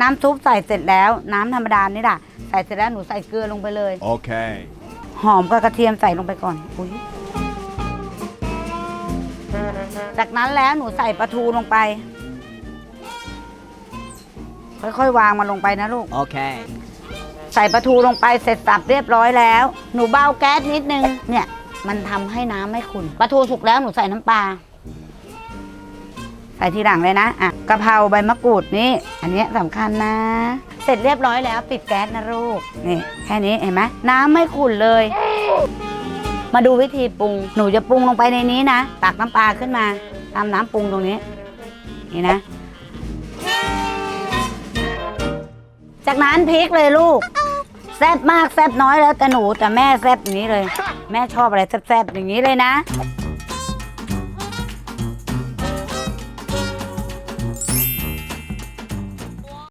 น้ำซุปใส่เสร็จแล้วน้ำธรรมดานี่แหละใส่เสร็จแล้วหนูใส่เกลือลงไปเลย Okay. หอมกับกระเทียมใส่ลงไปก่อนอุ้ยจากนั้นแล้วหนูใส่ปลาทูลงไป ค่อยๆวางมันลงไปนะลูก Okay. ใส่ปลาทูลงไปเสร็จสับเรียบร้อยแล้ว หนูเบาแก๊สนิดนึง เนี่ย มันทำให้น้ำไม่ขุ่นปลาทูสุกแล้วหนูใส่น้ำปลาใส่ทีหลังเลยนะอะกะเพราใบมะกรูดนี่ อันเนี้ยสำคัญนะ เสร็จเรียบร้อยแล้วปิดแก๊สนะลูกนี่แค่นี้เห็นไหมน้ำไม่ขุ่นเลย มาดูวิธีปรุง หนูจะปรุงลงไปในนี้นะตักน้ำปลาขึ้นมาทำน้ำปรุงตรงนี้ นี่นะ จากนั้นพริกเลยลูกแซ่บมากแซ่บน้อยแล้วแต่หนูแต่แม่แซ่บอย่างนี้เลย แม่ชอบอะไรแซ่บๆอย่างนี้เลยนะ